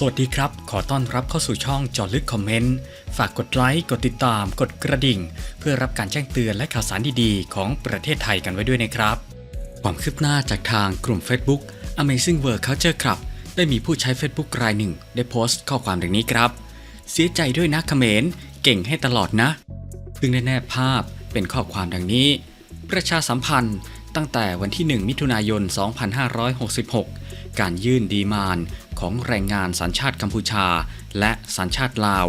สวัสดีครับ ขอต้อนรับเข้าสู่ช่องจอลึกคอมเมนต์ ฝากกดไลค์ กดติดตาม กดกระดิ่ง เพื่อรับการแจ้งเตือนและข่าวสารดีๆ ของประเทศไทยกันไว้ด้วยนะครับ ความคืบหน้าจากทางกลุ่ม Facebook Amazing World Culture Club ได้มีผู้ใช้ Facebook รายหนึ่ง ได้โพสต์ข้อความดังนี้ครับ เสียใจด้วยนะเขมรเก่งให้ตลอดนะ ซึ่งได้แนบภาพเป็นข้อความดังนี้ ประชาสัมพันธ์ตั้งแต่วันที่ 1 มิถุนายน 2566 การยื่นดีมานของแรงงานสัญชาติกัมพูชา และสัญชาติลาว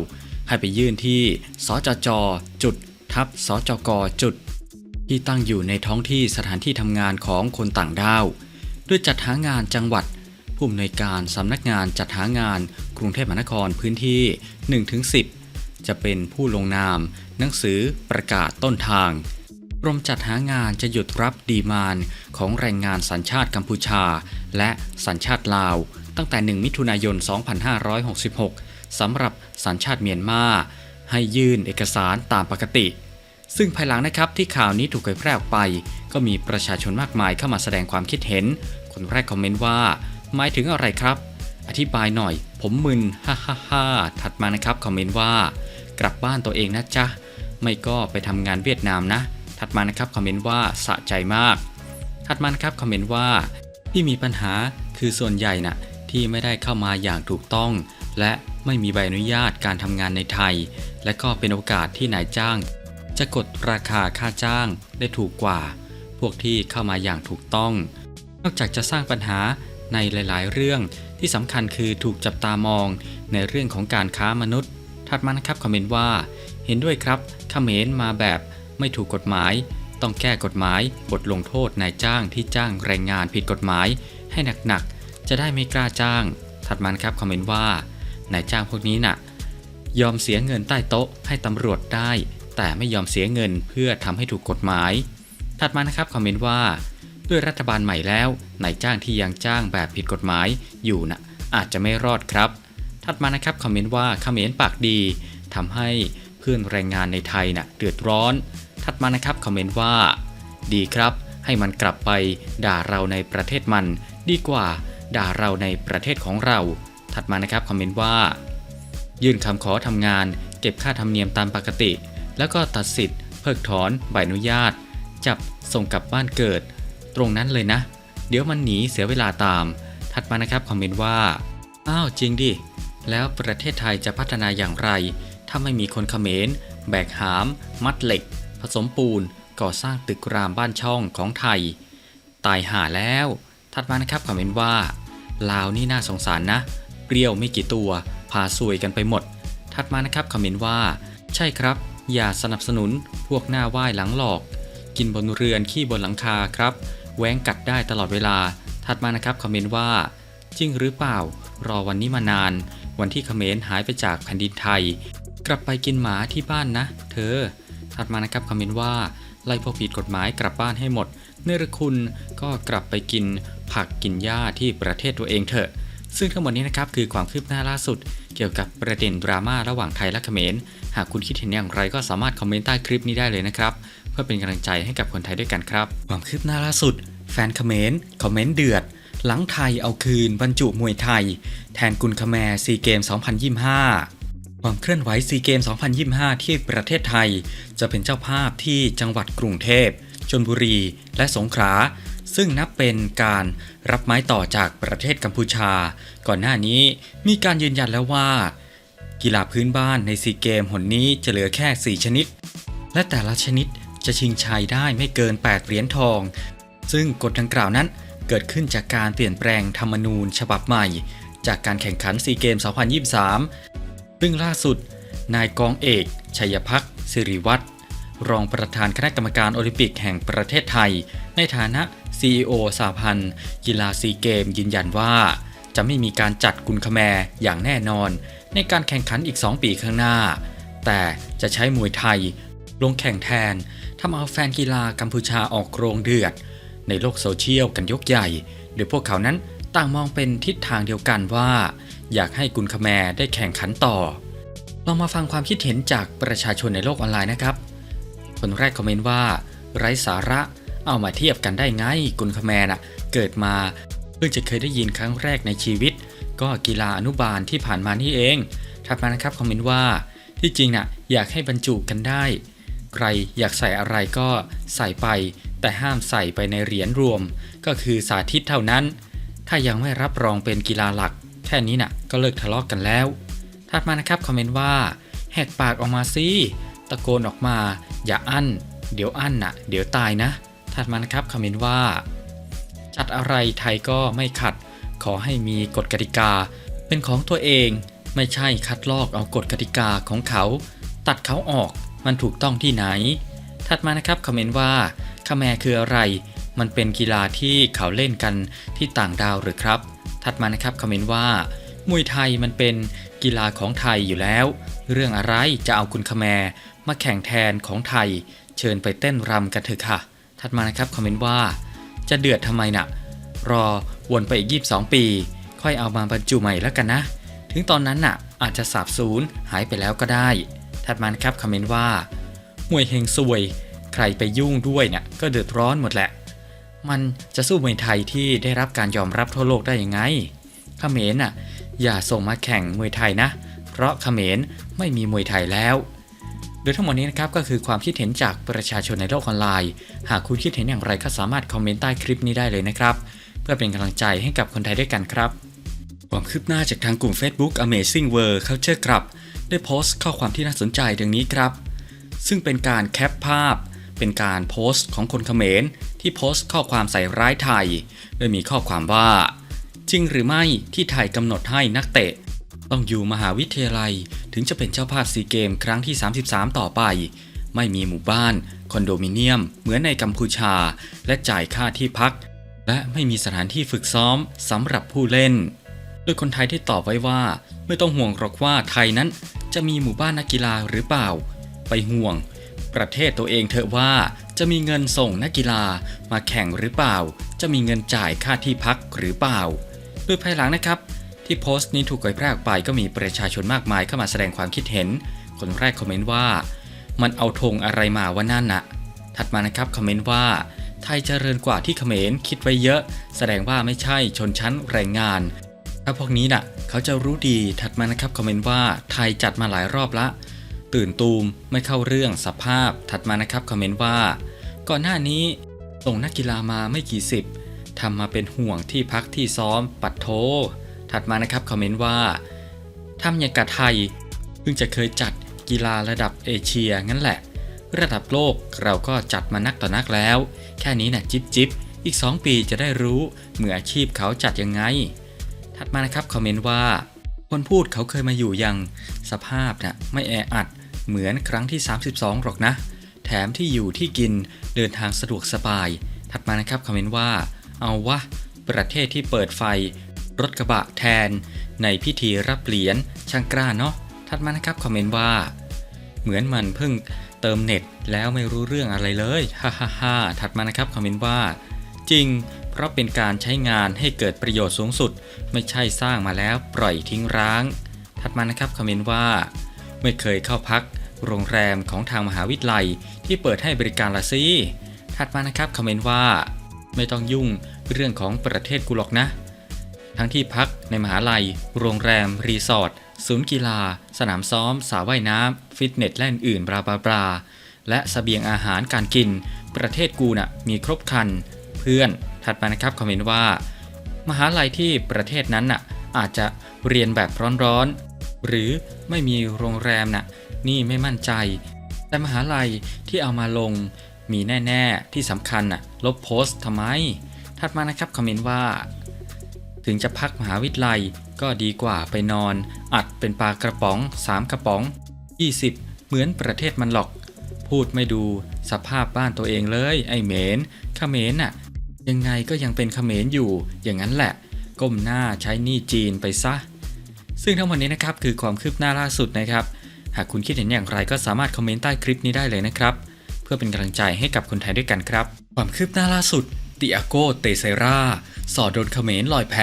ให้ไปยื่นที่สจจจุดทับสจกจุด ที่ตั้งอยู่ในท้องที่สถานที่ทำงานของคนต่างด้าว ด้วยจัดหางานจังหวัด ผู้อำนวยการสำนักงานจัดหางานกรุงเทพมหานครพื้นที่ 1-10 จะเป็นผู้ลงนาม หนังสือประกาศต้นทาง กรมจัดหางานจะหยุดรับดีมานของแรงงานสัญชาติกัมพูชา และสัญชาติลาว ตั้งแต่ 1 มิถุนายน 2566 สำหรับสัญชาติเมียนมาให้ยื่นเอกสารตามปกติ ซึ่งภายหลังนะครับที่ข่าวนี้ถูกเผยแพร่ออกไป ก็มีประชาชนมากมายเข้ามาแสดงความคิดเห็น คนแรกคอมเมนต์ว่า หมายถึงอะไรครับ อธิบายหน่อย ผมมึนฮ่าฮ่าฮ่าถัดมานะครับคอมเมนต์ว่า กลับบ้านตัวเองนะจ๊ะไม่ก็ไปทำงานเวียดนามนะ ถัดมานะครับคอมเมนต์ว่าสะใจมาก ถัดมานะครับคอมเมนต์ว่าที่มีปัญหาคือส่วนใหญ่น่ะที่ไม่ได้เข้ามาอย่างถูกต้อง และไม่มีใบอนุญาตการทำงานในไทย และก็เป็นโอกาสที่นายจ้าง จะกดราคาค่าจ้างได้ถูกกว่า พวกที่เข้ามาอย่างถูกต้อง นอกจากจะสร้างปัญหาในหลาย ๆ เรื่องที่สำคัญคือถูกจับตามองในเรื่องของการค้ามนุษย์ ถัดมานะครับคอมเมนต์ว่า เห็นด้วยครับเขมรมาแบบ ไม่ถูกกฎหมาย ต้องแก้กฎหมาย บทลงโทษนายจ้างที่จ้างแรงงานผิดกฎหมาย ให้หนักๆ จะได้ไม่กล้าจ้าง ถัดมาครับคอมเมนต์ว่านายจ้างพวกนี้น่ะ ยอมเสียเงินใต้โต๊ะให้ตำรวจได้ แต่ไม่ยอมเสียเงินเพื่อทำให้ถูกกฎหมาย ถัดมานะครับคอมเมนต์ว่า ด้วยรัฐบาลใหม่แล้วนายจ้างที่ยังจ้างแบบผิดกฎหมายอยู่น่ะอาจจะไม่รอดครับ ถัดมานะครับคอมเมนต์ว่าเขมรปากดีทำให้เพื่อนแรงงานในไทยน่ะเดือดร้อน ถัดมานะครับคอมเมนต์ว่า ดีครับ ให้มันกลับไปด่าเราในประเทศมัน ดีกว่า ด่าเราในประเทศของเรา ถัดมานะครับคอมเมนต์ว่า ยื่นคำขอทำงาน เก็บค่าธรรมเนียมตามปกติ แล้วก็ตัดสิทธิ์เพิกถอนใบอนุญาต จับส่งกลับบ้านเกิด ตรงนั้นเลยนะ เดี๋ยวมันหนีเสียเวลาตาม ถัดมานะครับคอมเมนต์ว่าอ้าวจริงดิแล้วประเทศไทยจะพัฒนาอย่างไร ถ้าไม่มีคนเขมร แบกหาม มัดเหล็ก ผสมปูนก่อสร้างตึกรามบ้านช่องของไทย ตายห่าแล้ว ถัดมานะครับคอมเมนต์ว่า ลาวนี่น่าสงสารนะ เปรี้ยวไม่กี่ตัว พาซวยกันไปหมด ถัดมานะครับคอมเมนต์ว่า ใช่ครับ อย่าสนับสนุนพวกหน้าไหว้หลังหลอก กินบนเรือนขี้บนหลังคาครับแหวงกัดได้ตลอดเวลา ถัดมานะครับคอมเมนต์ว่า จริงหรือเปล่า รอวันนี้มานาน วันที่เขมรหายไปจากแผ่นดินไทย กลับไปกินหมาที่บ้านนะ เธอ ถัดมานะครับคอมเมนต์ว่าไล่พวกผิดกฎหมายกลับบ้านให้หมด เนรคุณก็กลับไปกินผักกินหญ้าที่ประเทศตัวเองเถอะ ซึ่งทั้งหมดนี้นะครับคือความคืบหน้าล่าสุด เกี่ยวกับประเด็นดราม่าระหว่างไทยและเขมร หากคุณคิดเห็นอย่างไรก็สามารถคอมเมนต์ใต้คลิปนี้ได้เลยนะครับ เพื่อเป็นกำลังใจให้กับคนไทยด้วยกันครับ ความคืบหน้าล่าสุด แฟนเขมรคอมเมนต์เดือด หลังไทยเอาคืนบรรจุมวยไทย แทนกุลคแมร์ซีเกม 2025 ความเคลื่อนไหวซีเกม 2025 ที่ประเทศไทย จะเป็นเจ้าภาพที่จังหวัดกรุงเทพชลบุรี และสงขลาซึ่งนับเป็นการรับไม้ต่อจากประเทศกัมพูชา ก่อนหน้านี้มีการยืนยันแล้วว่า กีฬาพื้นบ้านในซีเกมหนนี้จะเหลือแค่ 4 ชนิด และแต่ละชนิดจะชิงชัยได้ไม่เกิน 8 เหรียญทอง ซึ่งกฎดังกล่าวนั้นเกิดขึ้นจากการเปลี่ยนแปลงธรรมนูญฉบับใหม่ จากการแข่งขันซีเกม 2023 ซึ่งล่าสุด นายกองเอก ชัยพักสิริวัตรรองประธานคณะกรรมการโอลิมปิกแห่งประเทศไทย ในฐานะ CEO สาพันธ์กีฬาซีเกมยืนยันว่า จะไม่มีการจัดกุลคแมร์อย่างแน่นอน ในการแข่งขันอีก 2 ปีข้างหน้า แต่จะใช้มวยไทย ลงแข่งแทนทำเอาแฟนกีฬากัมพูชาออกโรงเดือด ในโลกโซเชียลกันยกใหญ่ โดยพวกเขานั้นต่างมองเป็นทิศทางเดียวกันว่า อยากให้กุลคแมร์ได้แข่งขันต่อ ลองมาฟังความคิดเห็นจากประชาชนในโลกออนไลน์นะครับ คนแรกคอมเมนต์ว่า ไร้สาระเอามาเทียบกันได้ไงกุลคแมร์น่ะเกิดมาเพิ่งจะเคยได้ยินครั้งแรกในชีวิต ก็กีฬาอนุบาลที่ผ่านมานี่เองถัดมานะครับคอมเมนต์ว่าที่จริงน่ะอยากให้บรรจุกันได้ ใครอยากใส่อะไรก็ใส่ไป แต่ห้ามใส่ไปในเหรียญรวม ก็คือสาธิตเท่านั้น ถ้ายังไม่รับรองเป็นกีฬาหลัก แค่นี้น่ะก็เลิกทะเลาะกกันแล้ว ถัดมานะครับคอมเมนต์ว่า แหกปากออกมาสิตะโกนออกมา อย่าอั้น เดี๋ยวอั้นน่ะ เดี๋ยวตายนะ ถัดมานะครับคอมเมนต์ว่า จัดอะไรไทยก็ไม่ขัด ขอให้มีกฎกติกา เป็นของตัวเองไม่ใช่คัดลอกเอากฎกติกาของเขา ตัดเขาออกมันถูกต้องที่ไหน ถัดมานะครับคอมเมนต์ว่าคาแมคืออะไร มันเป็นกีฬาที่เขาเล่นกันที่ต่างดาวหรือครับ ถัดมานะครับคอมเมนต์ว่ามวยไทยมันเป็นกีฬาของไทยอยู่แล้ว เรื่องอะไรจะเอาคุณคาแมร์มาแข่งแทนของไทย เชิญไปเต้นรำกันเถอะค่ะ ถัดมานะครับคอมเมนต์ว่า จะเดือดทำไมนะ่ะ รอวนไปอีก 22 ปี ค่อยเอามาบรรจุใหม่แล้วกันนะ ถึงตอนนั้นน่ะ อาจจะสาบสูญหายไปแล้วก็ได้ ถัดมานะครับคอมเมนต์ว่ามวยเฮงซวย ใครไปยุ่งด้วยเนี่ยก็เดือดร้อนหมดแหละ มันจะสู้มวยไทยที่ได้รับการยอมรับทั่วโลกได้ยังไงเขมรน่ะอย่าส่งมาแข่งมวยไทยนะ เพราะเขมรไม่มีมวยไทยแล้ว โดยทั้งหมดนี้นะครับก็คือความคิดเห็นจากประชาชนในโลกออนไลน์ หากคุณคิดเห็นอย่างไรก็สามารถคอมเมนต์ใต้คลิปนี้ได้เลยนะครับ เพื่อเป็นกำลังใจให้กับคนไทยด้วยกันครับความคืบหน้าจากทางกลุ่ม Facebook Amazing World Culture ครับได้โพสต์ข้อความที่น่าสนใจดังนี้ครับ ซึ่งเป็นการแคปภาพ เป็นการโพสต์ของคนเขมรที่โพสต์ข้อความใส่ร้ายไทย โดยมีข้อความว่า จริงหรือไม่ที่ไทยกำหนดให้นักเตะ ต้องอยู่มหาวิทยาลัยถึงจะเป็นเจ้าภาพซีเกมครั้งที่ 33 ต่อไป ไม่มีหมู่บ้าน คอนโดมิเนียม เหมือนในกัมพูชา และจ่ายค่าที่พัก และไม่มีสถานที่ฝึกซ้อมสำหรับผู้เล่นโดยคนไทยได้ตอบไว้ว่า ไม่ต้องห่วงหรอกว่าไทยนั้น จะมีหมู่บ้านนักกีฬาหรือเปล่า ไปห่วง ประเทศตัวเองเถอะว่าจะมีเงินส่งนักกีฬามาแข่งหรือเปล่า จะมีเงินจ่ายค่าที่พักหรือเปล่า โดยภายหลังนะครับ ที่โพสต์นี้ถูกเผยแพร่ออกไปก็มีประชาชนมากมายเข้ามาแสดงความคิดเห็น คนแรกคอมเมนต์ว่า มันเอาธงอะไรมาว่านั่นนะถัดมานะครับคอมเมนต์ว่า ไทยเจริญกว่าที่เขมรคิดไว้เยอะ แสดงว่าไม่ใช่ชนชั้นแรงงานถ้าพวกนี้น่ะ เขาจะรู้ดีถัดมานะครับคอมเมนต์ว่าไทยจัดมาหลายรอบละ ตื่นตูมไม่เข้าเรื่องสภาพถัดมานะครับคอมเมนต์ว่า ก่อนหน้านี้ส่งนักกีฬามาไม่กี่สิบทำมาเป็นห่วงที่พักที่ซ้อมปัดโท ถัดมานะครับคอมเมนต์ว่าทำอย่างกับไทยเพิ่งจะเคยจัดกีฬาระดับเอเชียงั้นแหละ ระดับโลกเราก็จัดมานักต่อนักแล้ว แค่นี้นะ่ะจิบจิบอีก 2 ปีจะได้รู้ มืออาชีพเขาจัดยังไง ถัดมานะครับคอมเมนต์ว่า คนพูดเขาเคยมาอยู่ยัง สภาพนะ่ะไม่แออัด เหมือนครั้งที่ 32 หรอกนะ แถมที่อยู่ที่กินเดินทางสะดวกสบาย ถัดมานะครับคอมเมนต์ว่า เอาวะ ประเทศที่เปิดไฟ รถกระบะแทน ในพิธีรับเหรียญช่างกล้าเนาะถัดมานะครับคอมเมนต์ว่า เหมือนมันเพิ่งเติมเน็ตแล้วไม่รู้เรื่องอะไรเลยฮ่าฮ่าฮ่าถัดมานะครับคอมเมนต์ว่า จริง เพราะเป็นการใช้งานให้เกิดประโยชน์สูงสุด ไม่ใช่สร้างมาแล้วปล่อยทิ้งร้าง ถัดมานะครับคอมเมนต์ว่า ไม่เคยเข้าพัก โรงแรมของทางมหาวิทยาลัย ที่เปิดให้บริการละสิถัดมานะครับคอมเมนต์ว่า ไม่ต้องยุ่งเรื่องของประเทศกูหรอกนะ ทั้งที่พักในมหาลัย โรงแรม รีสอร์ทศูนย์กีฬา สนามซ้อมสระว่ายน้ำฟิตเนสและอื่นๆบลาบลาบลาและสเสบียงอาหารการกิน ประเทศกูน่ะมีครบครัน เพื่อน ถัดมานะครับคอมเมนต์ว่า มหาลัยที่ประเทศนั้นน่ะอาจจะเรียนแบบร้อนๆ หรือไม่มีโรงแรมน่ะนี่ไม่มั่นใจ แต่มหาลัยที่เอามาลงมีแน่ ๆ ที่สำคัญน่ะลบโพสต์ทำไม ถัดมานะครับคอมเมนต์ว่า ถึงจะพักมหาวิทยาลัยก็ดีกว่าไปนอน อัดเป็นปลากระป๋อง 3 กระป๋อง 20 เหมือนประเทศมันหรอก พูดไม่ดูสภาพบ้านตัวเองเลย ไอ้เหมนเขมรน่ะ ยังไงก็ยังเป็นเขมรอยู่อย่างนั้นแหละ ก้มหน้าใช้หนี้จีนไปซะ ซึ่งทั้งหมดนี้นะครับคือความคืบหน้าล่าสุดนะครับ หากคุณคิดเห็นอย่างไรก็สามารถคอมเมนต์ใต้คลิปนี้ได้เลยนะครับ เพื่อเป็นกำลังใจให้กับคนไทยด้วยกันครับ ความคืบหน้าล่าสุดติอาโกเตเซราสอดโดนเขมรลอยแพ